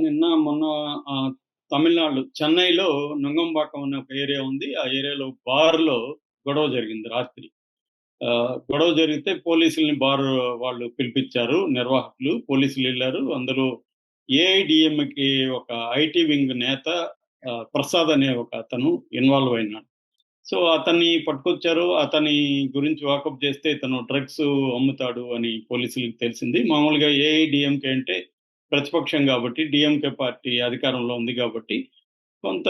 నిన్న మొన్న తమిళనాడు చెన్నైలో నుంగంబాకం అనే ఒక ఏరియా ఉంది. ఆ ఏరియాలో బార్‌లో గొడవ జరిగింది రాత్రి. గొడవ జరిగితే పోలీసుల్ని బార్ వాళ్ళు పిలిపించారు నిర్వాహకులు. పోలీసులు వెళ్ళారు అందులో ఏఐడిఎంకి ఒక ఐటీ వింగ్ నేత ప్రసాద్ అనే ఒక అతను ఇన్వాల్వ్ అయినాడు. సో, అతన్ని పట్టుకొచ్చారు. అతని గురించి వాకప్ చేస్తే ఇతను డ్రగ్స్ అమ్ముతాడు అని పోలీసులకు తెలిసింది. మామూలుగా ఏఐడీఎంకే అంటే ప్రతిపక్షం కాబట్టి డిఎంకే పార్టీ అధికారంలో ఉంది కాబట్టి కొంత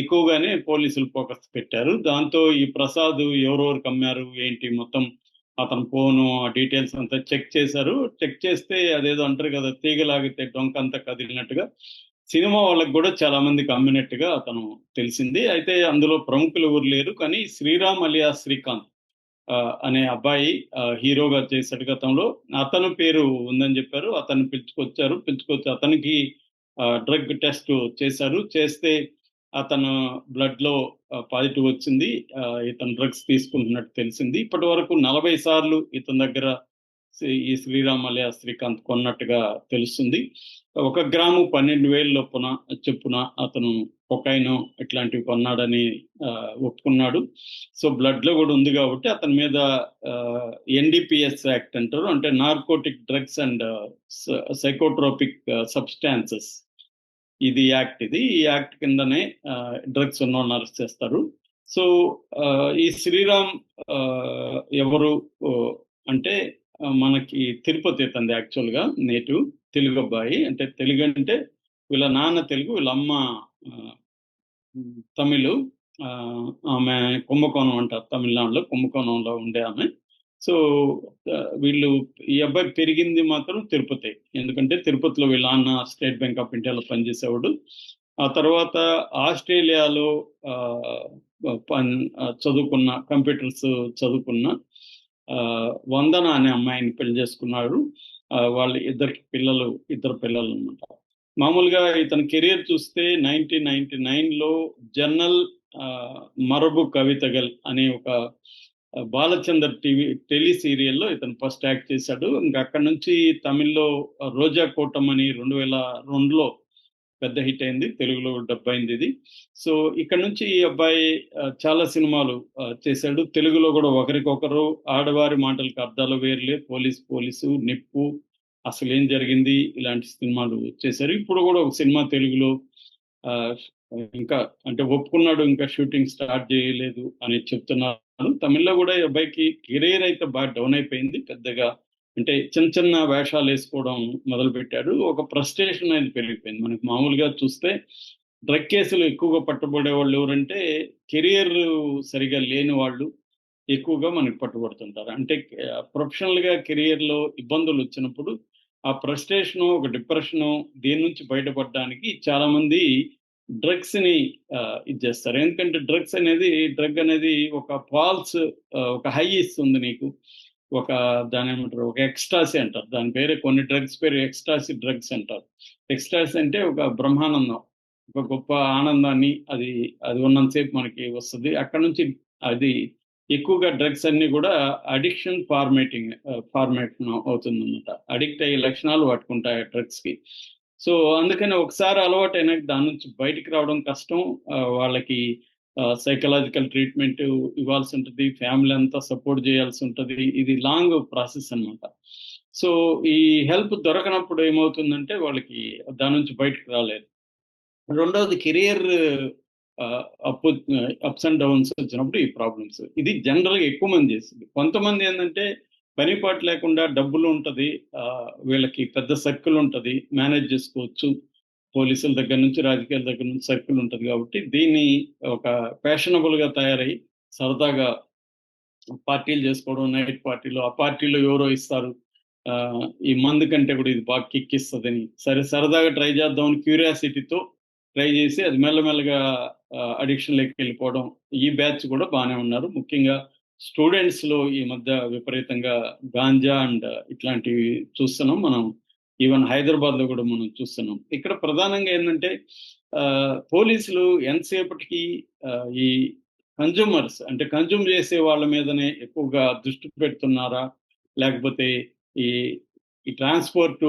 ఎక్కువగానే పోలీసులు ఫోకస్ పెట్టారు. దాంతో ఈ ప్రసాద్ ఎవరెవరు కమ్మారు ఏంటి మొత్తం అతని ఫోను, ఆ డీటెయిల్స్ అంతా చెక్ చేశారు. చెక్ చేస్తే అదేదో అంటారు కదా తీగ లాగితే డొంకంతా కదిలినట్టుగా, సినిమా వాళ్ళకి కూడా చాలా మందికి అమ్మినట్టుగా అతను తెలిసింది. అయితే అందులో ప్రముఖులు ఎవరు లేరు. కానీ శ్రీరామ్ అలియా శ్రీకాంత్ అనే అబ్బాయి హీరోగా చేశాడు గతంలో. అతను పేరు ఉందని చెప్పారు అతను పిలుచుకొచ్చారు. పిలుచుకొచ్చి అతనికి డ్రగ్ టెస్ట్ చేశారు. చేస్తే అతను బ్లడ్‌లో లో పాజిటివ్ వచ్చింది. ఇతను డ్రగ్స్ తీసుకుంటున్నట్టు తెలిసింది. ఇప్పటి వరకు నలభై సార్లు ఇతని దగ్గర ఈ శ్రీరామలయ శ్రీకాంత్ కొన్నట్టుగా తెలుస్తుంది. ఒక గ్రాము 12,000 చొప్పున చొప్పున అతను కొకైను ఇట్లాంటివి కొన్నాడని ఒప్పుకున్నాడు. సో, బ్లడ్‌లో కూడా ఉంది కాబట్టి అతని మీద ఎన్డిపిఎస్ యాక్ట్ అంటారు. అంటే నార్కోటిక్ డ్రగ్స్ అండ్ స సైకోట్రోపిక్ సబ్‌స్టాన్సెస్ ఇది యాక్ట్ ఇది. ఈ యాక్ట్ కిందనే డ్రగ్స్ ఉన్నోళ్ళని అరెస్ట్ చేస్తారు. సో, ఈ శ్రీరామ్ ఎవరు అంటే మనకి తిరుపతి తంది యాక్చువల్‌గా నేటివ్. తెలుగు అబ్బాయి. అంటే తెలుగు అంటే వీళ్ళ నాన్న తెలుగు, వీళ్ళ అమ్మ తమిళ్ ఆమె కుంభకోణం అంటారు తమిళనాడులో. కుంభకోణంలో ఉండే ఆమె. సో, వీళ్ళు ఈ అబ్బాయి పెరిగింది మాత్రం తిరుపతి ఎందుకంటే తిరుపతిలో వీళ్ళ అన్న స్టేట్ బ్యాంక్ ఆఫ్ ఇండియాలో పనిచేసేవాడు. ఆ తర్వాత ఆస్ట్రేలియాలో చదువుకున్న కంప్యూటర్స్ చదువుకున్న వందన అనే అమ్మాయిని పెళ్ళి చేసుకున్నాడు. వాళ్ళ ఇద్దరికి పిల్లలు, ఇద్దరు పిల్లలు అనమాట మామూలుగా ఇతని కెరియర్ చూస్తే 1999లో జర్నల్ మరబు కవితగల్ అనే ఒక బాలచందర్ టీవీ టెలి సీరియల్‌లో ఇతను ఫస్ట్ యాక్ట్ చేశాడు. ఇంకా అక్కడి నుంచి తమిళ్‌లో 'రోజా కోటం' అని 2002లో పెద్ద హిట్ అయింది. తెలుగులో డబ్ అయిందిది. సో, ఇక్కడ నుంచి ఈ అబ్బాయి చాలా సినిమాలు చేశాడు. తెలుగులో కూడా 'ఒకరికొకరు', 'ఆడవారి మాటలకు అర్థాలు వేర్లే 'పోలీస్ పోలీసు', 'నిప్పు', అసలు ఏం జరిగింది' ఇలాంటి సినిమాలు చేశారు. ఇప్పుడు కూడా ఒక సినిమా తెలుగులో ఇంకా అంటే ఒప్పుకున్నాడు. ఇంకా షూటింగ్ స్టార్ట్ చేయలేదు అని చెప్తున్నారు. తమిళ్‌లో కూడా ఈ అబ్బాయికి కెరియర్ అయితే బాగా డౌన్ అయిపోయింది. పెద్దగా అంటే చిన్న చిన్న వేషాలు వేసుకోవడం మొదలు మొదలుపెట్టాడు. ఒక ప్రస్టేషన్ అనేది పెరిగిపోయింది. మనకి మామూలుగా చూస్తే డ్రగ్ కేసులు ఎక్కువగా పట్టుబడే వాళ్ళు ఎవరంటే కెరియర్ సరిగా లేని వాళ్ళు ఎక్కువగా మనకు పట్టుబడుతుంటారు. అంటే ప్రొఫెషనల్‌గా కెరియర్‌లో ఇబ్బందులొచ్చినప్పుడు ఆ ఫ్రస్ట్రేషను, ఒక డిప్రెషను దీని నుంచి బయటపడడానికి చాలామంది డ్రగ్స్‌ని ఆహ్, ఇది చేస్తారు ఎందుకంటే డ్రగ్స్ అనేది డ్రగ్ అనేది ఒక ఫాల్స్ ఒక హై ఇస్తుంది నీకు. ఒక దాని ఏమంటారు ఒక ఎక్స్‌టాసీ అంటారు. దాని పేరు కొన్ని డ్రగ్స్ పేరు ఎక్స్‌టాసీ డ్రగ్స్ అంటారు. ఎక్స్‌టాసీ అంటే ఒక బ్రహ్మానందం. ఒక గొప్ప ఆనందాన్ని అది అది ఉన్నంత సేపు మనకి వస్తది. అక్కడ నుంచి అది ఎక్కువగా డ్రగ్స్ అన్ని కూడా అడిక్షన్ ఫార్మేటింగ్ ఫార్మేట్ అవుతుంది అవుతుందన్నమాట. అడిక్ట్ అయ్యే లక్షణాలు పట్టుకుంటాయి డ్రగ్స్కి సో, అందుకని ఒకసారి అలవాటు అయినాక దాని నుంచి బయటికి రావడం కష్టం. వాళ్ళకి సైకలాజికల్ ట్రీట్‌మెంట్ ఇవ్వాల్సి ఉంటుంది ఫ్యామిలీ అంతా సపోర్ట్ చేయాల్సి ఉంటుంది ఇది లాంగ్ ప్రాసెస్ అన్నమాట. సో, ఈ హెల్ప్ దొరకనప్పుడు ఏమవుతుందంటే వాళ్ళకి దాని నుంచి బయటకు రాలేదు రెండవది career up ups and downs వచ్చినప్పుడు ఈ ప్రాబ్లమ్స్. ఇది జనరల్‌గా ఎక్కువ మంది చేసింది కొంతమంది ఏంటంటే పని పాటు లేకుండా డబ్బులు ఉంటది. వీళ్ళకి పెద్ద సర్కిల్ ఉంటది. మేనేజ్ చేసుకోవచ్చు పోలీసుల దగ్గర నుంచి, రాజకీయాల దగ్గర నుంచి సర్కిల్ ఉంటది కాబట్టి దీన్ని ఒక ఫ్యాషనబుల్‌గా తయారయ్యి సరదాగా పార్టీలు చేసుకోవడం నైట్ పార్టీలు, ఆ పార్టీలో ఎవరో ఇస్తారు. ఈ మందు కంటే కూడా ఇది బాగా కిక్కిస్తుందని సరే సరదాగా ట్రై చేద్దామని క్యూరియాసిటీతో ట్రై చేసి అది మెల్లమెల్లగా అడిక్షన్‌లోకి వెళ్ళిపోవడం. ఈ బ్యాచ్ కూడా బాగానే ఉన్నారు. ముఖ్యంగా స్టూడెంట్స్‌లో ఈ మధ్య విపరీతంగా గాంజా అండ్ ఇట్లాంటివి చూస్తున్నాం మనం. ఈవెన్ హైదరాబాద్‌లో కూడా మనం చూస్తున్నాం. ఇక్కడ ప్రధానంగా ఏంటంటే పోలీసులు ఎంతసేపటికి ఈ కన్స్యూమర్స్ అంటే కన్జ్యూమ్ చేసే వాళ్ళ మీదనే ఎక్కువగా దృష్టి పెడుతున్నారా? లేకపోతే ఈ ఈ ట్రాన్స్‌పోర్టు